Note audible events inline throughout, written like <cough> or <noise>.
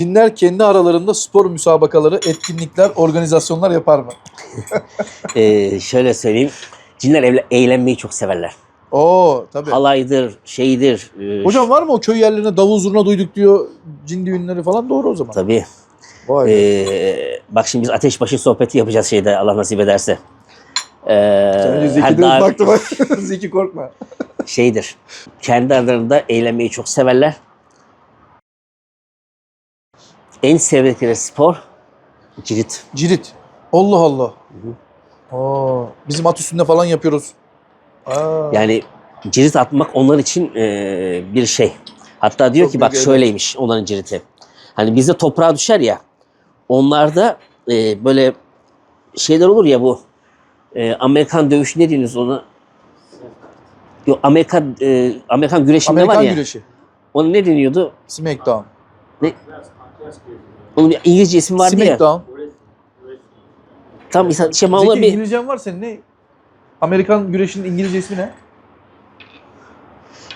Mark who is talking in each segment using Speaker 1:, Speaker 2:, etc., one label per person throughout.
Speaker 1: Cinler kendi aralarında spor müsabakaları, etkinlikler, organizasyonlar yapar mı? <laughs>
Speaker 2: Ee, şöyle söyleyeyim. Cinler evle- eğlenmeyi çok severler.
Speaker 1: Oo tabii.
Speaker 2: Halaydır, şeydir. e,
Speaker 1: Hocam var mı o köy yerlerine davul zurna duyduk diyor cin düğünleri falan doğru o zaman.
Speaker 2: Tabii.
Speaker 1: Vay be.
Speaker 2: Ee, bak şimdi biz ateşbaşı sohbeti yapacağız şeyde Allah nasip ederse. Ee,
Speaker 1: Sen önce Zeki
Speaker 2: her
Speaker 1: dönüp
Speaker 2: daim-
Speaker 1: baktı bak. <laughs> Zeki korkma.
Speaker 2: şeydir. Kendi aralarında eğlenmeyi çok severler. En sevdikleri spor cirit.
Speaker 1: Cirit. Allah Allah. Aa, bizim at üstünde falan yapıyoruz. Aa.
Speaker 2: Yani cirit atmak onlar için e, bir şey. Hatta diyor
Speaker 1: Çok
Speaker 2: ki bak
Speaker 1: büyük
Speaker 2: şöyleymiş onların ciriti. Hani bizde toprağa düşer ya. Onlarda e, böyle şeyler olur ya bu e, Amerikan dövüşü ne diyorsunuz ona? Yok Amerikan e, Amerikan güreşinde
Speaker 1: Amerikan
Speaker 2: var ya.
Speaker 1: güreşi.
Speaker 2: Ona ne deniyordu?
Speaker 1: Smackdown.
Speaker 2: Onun İngilizce ismi vardı ya.
Speaker 1: Smackdown.
Speaker 2: Tam insan şey ama
Speaker 1: Zeki
Speaker 2: bir
Speaker 1: İngilizcen var senin ne? Amerikan güreşinin İngilizce ismi ne?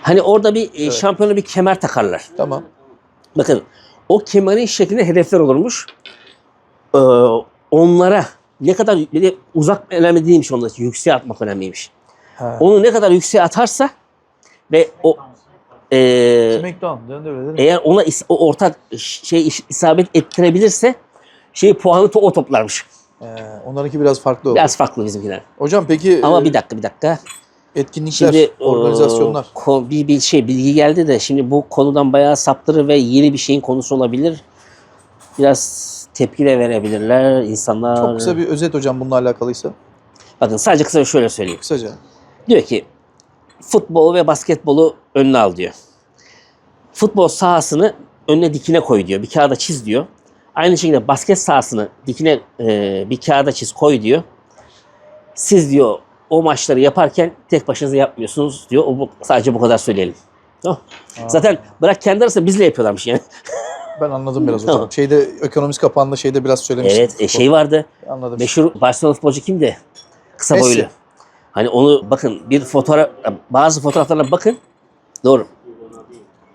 Speaker 2: hani orada bir e,
Speaker 1: Evet.
Speaker 2: şampiyona bir kemer takarlar.
Speaker 1: Tamam.
Speaker 2: Bakın o kemerin şeklinde hedefler olurmuş. Ee, onlara ne kadar bir de uzak önemli değilmiş onlar için. Yükseğe atmak önemliymiş.
Speaker 1: Ha.
Speaker 2: Onu ne kadar yükseğe atarsa ve o e,
Speaker 1: Smackdown.
Speaker 2: Eğer ona is- o ortak şey iş- isabet ettirebilirse şey puanı to- o toplarmış.
Speaker 1: Ee, onlarınki biraz farklı oldu.
Speaker 2: Biraz farklı bizimkiler.
Speaker 1: Hocam peki
Speaker 2: Ama
Speaker 1: e,
Speaker 2: bir dakika bir dakika.
Speaker 1: etkinlikler,
Speaker 2: Şimdi
Speaker 1: organizasyonlar.
Speaker 2: e, ko- bir, bir şey bilgi geldi de şimdi bu konudan bayağı saptırır ve yeni bir şeyin konusu olabilir. Biraz tepki de verebilirler insanlar.
Speaker 1: Çok kısa bir özet hocam bununla alakalıysa.
Speaker 2: Bakın sadece kısa şöyle söyleyeyim.
Speaker 1: Kısaca.
Speaker 2: Diyor ki futbolu ve basketbolu önüne al diyor. Futbol sahasını önüne dikine koy diyor. Bir kağıda çiz diyor. Aynı şekilde basket sahasını dikine e, bir kağıda çiz koy diyor. Siz diyor o maçları yaparken tek başınıza yapmıyorsunuz diyor. O bu, sadece bu kadar söyleyelim. Tamam. Zaten bırak kendi arasında bizle yapıyorlarmış yani. <laughs>
Speaker 1: Ben anladım biraz hocam.
Speaker 2: Tamam.
Speaker 1: Şeyde ekonomist kapağında şeyde biraz söylemiştim.
Speaker 2: evet e, şey vardı.
Speaker 1: Anladım.
Speaker 2: Meşhur Barcelona futbolcu kimdi? Kısa
Speaker 1: Messi.
Speaker 2: boylu. Hani onu bakın bir fotoğraf bazı fotoğraflarına bakın. Doğru.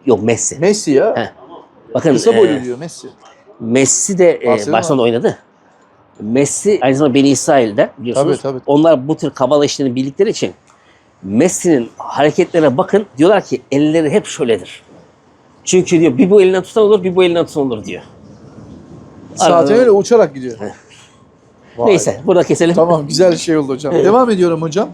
Speaker 2: Yok Messi.
Speaker 1: Messi ya.
Speaker 2: He. Bakın
Speaker 1: Kısa boylu
Speaker 2: e,
Speaker 1: diyor Messi.
Speaker 2: Messi de e,
Speaker 1: Barcelona.
Speaker 2: Barcelona'da oynadı. Messi aynı zamanda Beni İsrail'den biliyorsunuz.
Speaker 1: Tabii, tabii.
Speaker 2: Onlar bu tür kabala işlerini bildikleri için Messi'nin hareketlerine bakın diyorlar ki elleri hep şöyledir. Çünkü diyor bir bu elinden tutan olur bir bu elinden tutan olur diyor.
Speaker 1: Zaten öyle uçarak gidiyor. Vay.
Speaker 2: Neyse burada keselim.
Speaker 1: Tamam güzel şey oldu hocam. Devam ediyorum hocam.